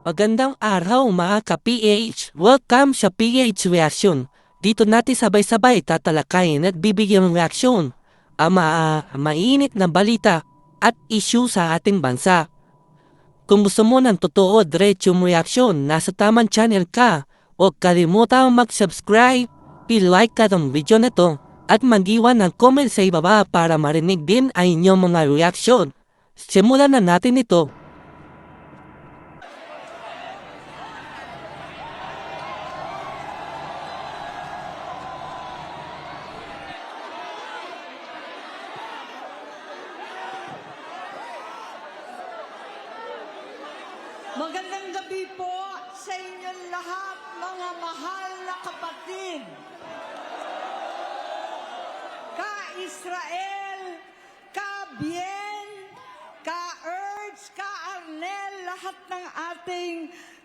Magandang araw mga ka-PH. Welcome sa PH Reaction. Dito natin sabay-sabay tatalakayin at bibigyan ng reaksyon ang ma mainit na balita at issue sa ating bansa. Kung gusto mo ng totoo diretsong reaksyon, nasa tamang channel ka. Huwag kalimutang mag-subscribe, i-like ka ng video na to at mag-iwan ng comment sa ibaba para marinig din ang inyong mga reaksyon. Simulan na natin ito. Magandang gabi po sa inyong lahat, mga mahal na kapatid. Ka-Israel, ka-Bien, ka-Erds, ka-Arnel, lahat ng ating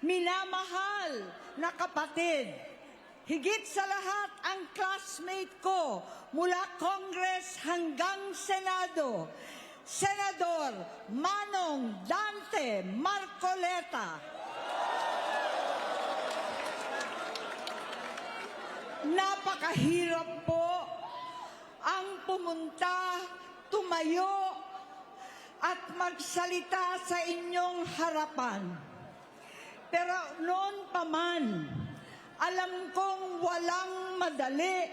minamahal na kapatid. Higit sa lahat ang classmate ko mula Congress hanggang Senado, Senador Manong Dante Marcoleta. Napakahirap po ang pumunta, tumayo, at magsalita sa inyong harapan. Pero noon pa man, alam kong walang madali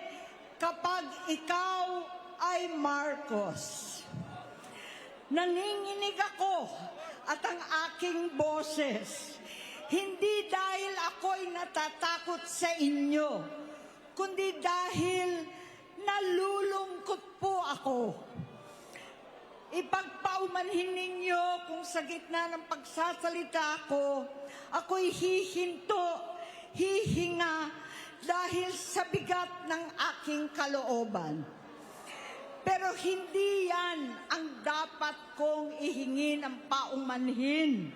kapag ikaw ay Marcos. Nanginginig ako at ang aking boses. Hindi dahil ako'y natatakot sa inyo, kundi dahil nalulungkot po ako. Ipagpaumanhin ninyo kung sa gitna ng pagsasalita ko, ako'y hihinto, hihinga dahil sa bigat ng aking kalooban. Pero hindi yan ang dapat kong ihingi ng paumanhin.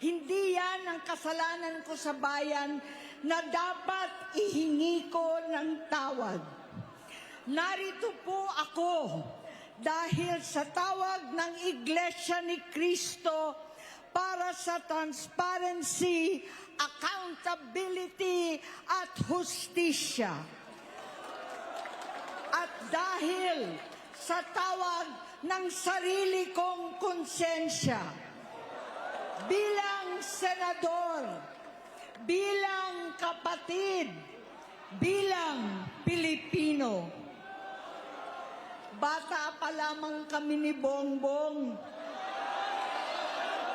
Hindi yan ang kasalanan ko sa bayan na dapat ihingi ko ng tawad. Narito po ako dahil sa tawag ng Iglesia ni Cristo para sa transparency, accountability at hustisya. At dahil sa tawag ng sarili kong konsensya, bilang senador, bilang kapatid, bilang Pilipino, bata pa lamang kami ni Bongbong,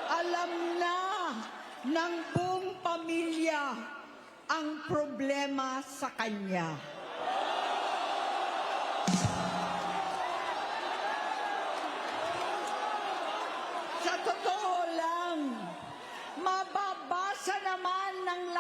alam na ng buong pamilya ang problema sa kanya. Sa totoo lang, mababasa naman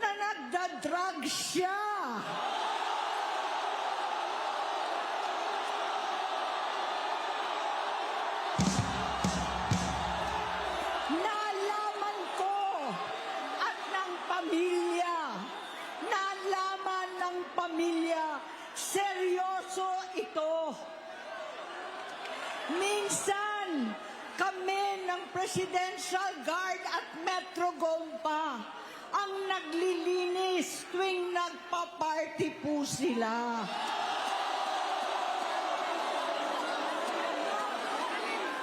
na nagda-drug siya. Nalaman ko at ng pamilya, nalaman ng pamilya, seryoso ito. Minsan, kami ng Presidential Guard at Metro Gompa ang naglilinis tuwing nagpa-party po sila.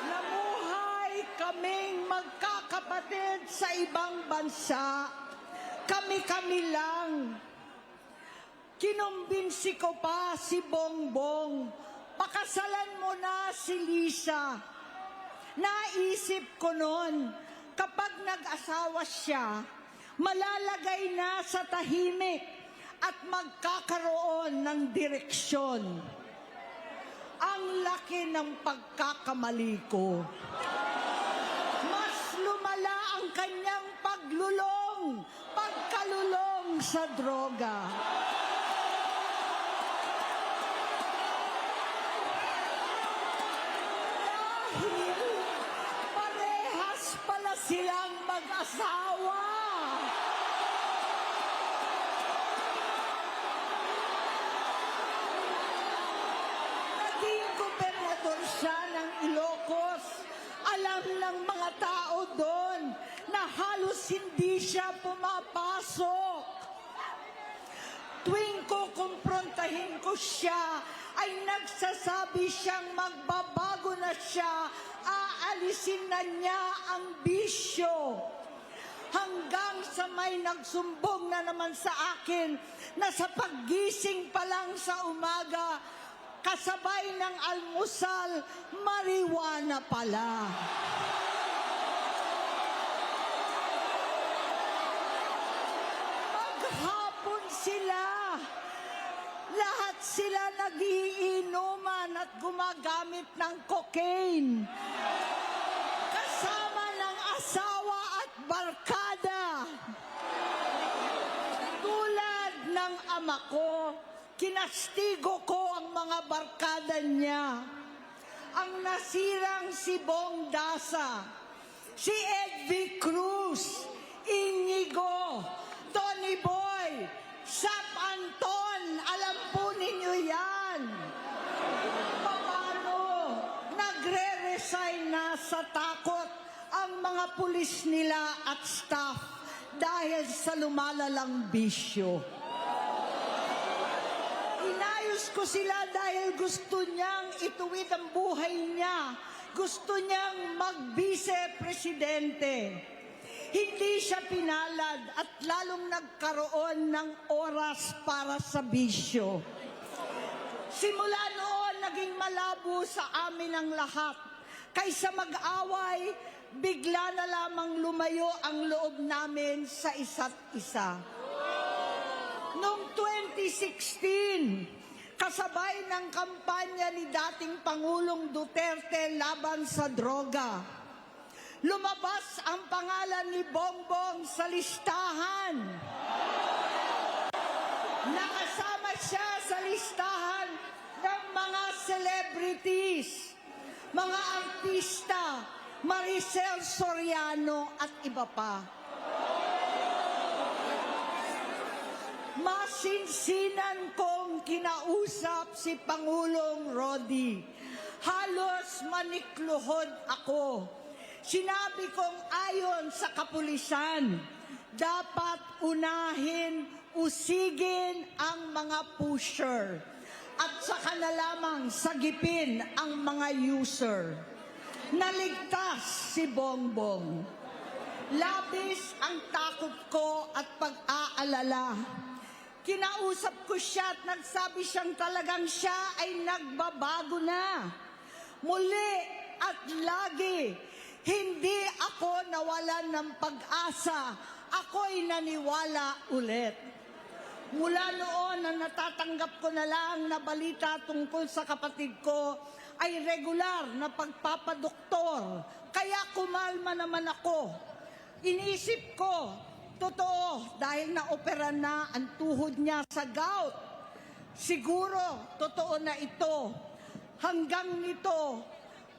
Namuhay kaming magkakapatid sa ibang bansa. Kami-kami lang. Kinumbinsi ko pa si Bongbong. Pakasalan mo na si Lisa. Naisip ko noon, kapag nag-asawa siya, malalagay na sa tahimik at magkakaroon ng direksyon. Ang laki ng pagkakamali ko. Mas lumala ang kanyang paglulong, pagkalulong sa droga. Dahil parehas pala silang mag-asawa. Naging gobernador siya ng Ilocos. Alam ng mga tao doon na halos hindi siya pumapasok. Tuwing ko kumprontahin ko siya, ay nagsasabi siyang magbabago na siya, aalisin na niya ang bisyo. Hanggang sa may nagsumbong na naman sa akin na sa paggising pa lang sa umaga, kasabay ng almusal, mariwana pala. Sila. Lahat sila nagiinuman at gumagamit ng cocaine. Kasama ng asawa at barkada. Tulad ng ama ko, kinastigo ko ang mga barkada niya. Ang nasirang si Bong Dasa, si Edvi Cruz, Inigo, Tony Boy, Sap Anton, alam po ninyo yan. Paano nagre-resign na sa takot ang mga pulis nila at staff dahil sa lumalalang bisyo. Inayos ko sila dahil gusto niyang ituwid ang buhay niya. Gusto niyang mag-vice-presidente. Hindi siya pinalad at lalong nagkaroon ng oras para sa bisyo. Simula noon, naging malabo sa amin ang lahat. Kaysa mag-away, bigla na lamang lumayo ang loob namin sa isa't isa. Noong 2016, kasabay ng kampanya ni dating Pangulong Duterte laban sa droga, lumabas ang pangalan ni Bongbong sa listahan. Nakasama siya sa listahan ng mga celebrities, mga artista, Maricel Soriano at iba pa. Masinsinan kong kinausap si Pangulong Rodi. Halos manikluhod ako. Sinabi kong ayon sa kapulisan, dapat unahin, usigin ang mga pusher at saka na lamang sagipin ang mga user. Naligtas si Bongbong. Labis ang takot ko at pag-aalala. Kinausap ko siya at nagsabi siyang talagang siya ay nagbabago na. Muli at lagi, hindi ako nawalan ng pag-asa. Ako'y naniwala ulit. Mula noon na natatanggap ko na lang na balita tungkol sa kapatid ko ay regular na pagpapadoktor. Kaya kumalma naman ako. Inisip ko, totoo, dahil naopera na ang tuhod niya sa gout. Siguro, totoo na ito. Hanggang nito,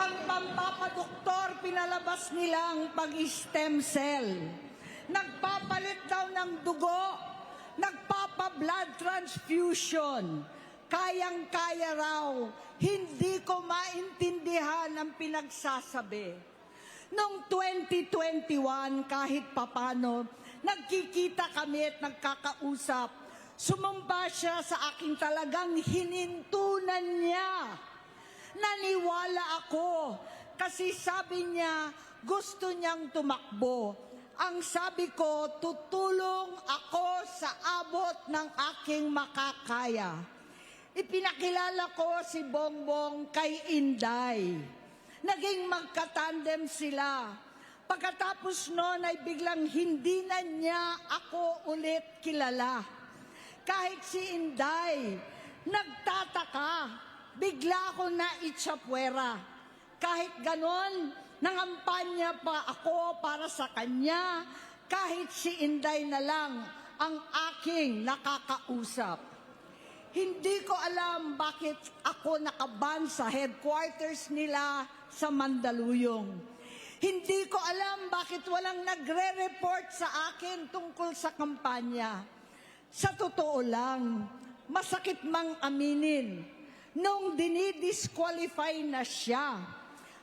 Ang pampapadoktor, pinalabas nilang pag-stem cell. Nagpapalit daw ng dugo, nagpapa-blood transfusion. Kayang-kaya raw, hindi ko maintindihan ang pinagsasabi. Noong 2021, kahit papano, nagkikita kami at nagkakausap. Sumamba siya sa aking talagang hinintunan niya. Ako kasi sabi niya gusto niyang tumakbo. Ang sabi ko, tutulong ako sa abot ng aking makakaya. Ipinakilala ko si Bongbong kay Inday. Naging magkatandem sila. Pagkatapos noon ay biglang hindi na niya ako ulit kilala. Kahit si Inday, nagtataka, bigla ako na itsapwera. Kahit ganon, nangampanya pa ako para sa kanya, kahit si Inday na lang ang aking nakakausap. Hindi ko alam bakit ako nakaban sa headquarters nila sa Mandaluyong. Hindi ko alam bakit walang nagre-report sa akin tungkol sa kampanya. Sa totoo lang, masakit mang aminin, nung dinidisqualify na siya,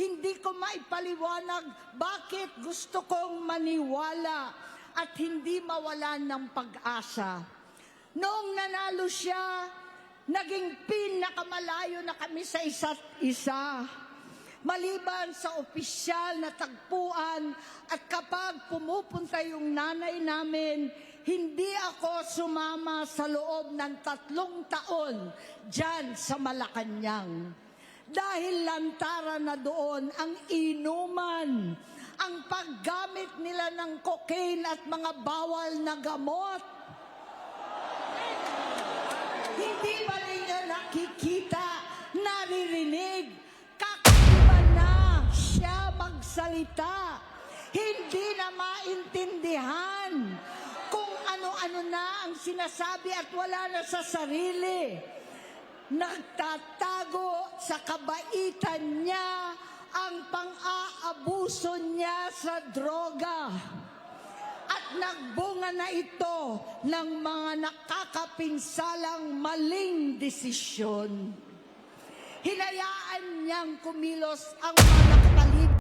Hindi ko maipaliwanag bakit gusto kong maniwala at hindi mawalan ng pag-asa. Noong nanalo siya, naging pinakamalayo na kami sa isa't isa. Maliban sa opisyal na tagpuan at kapag pumupunta yung nanay namin, hindi ako sumama sa loob ng tatlong taon dyan sa Malacanang. Dahil lantara na doon ang inuman, ang paggamit nila ng cocaine at mga bawal na gamot. Hindi ba ninyo nakikita, naririnig, kakaiba na siya magsalita. Hindi na maintindihan kung ano-ano na ang sinasabi at wala na sa sarili. Nagtatago sa kabaitan niya ang pang-aabuso niya sa droga. At nagbunga na ito ng mga nakakapinsalang maling desisyon. Hinayaan niyang kumilos ang mga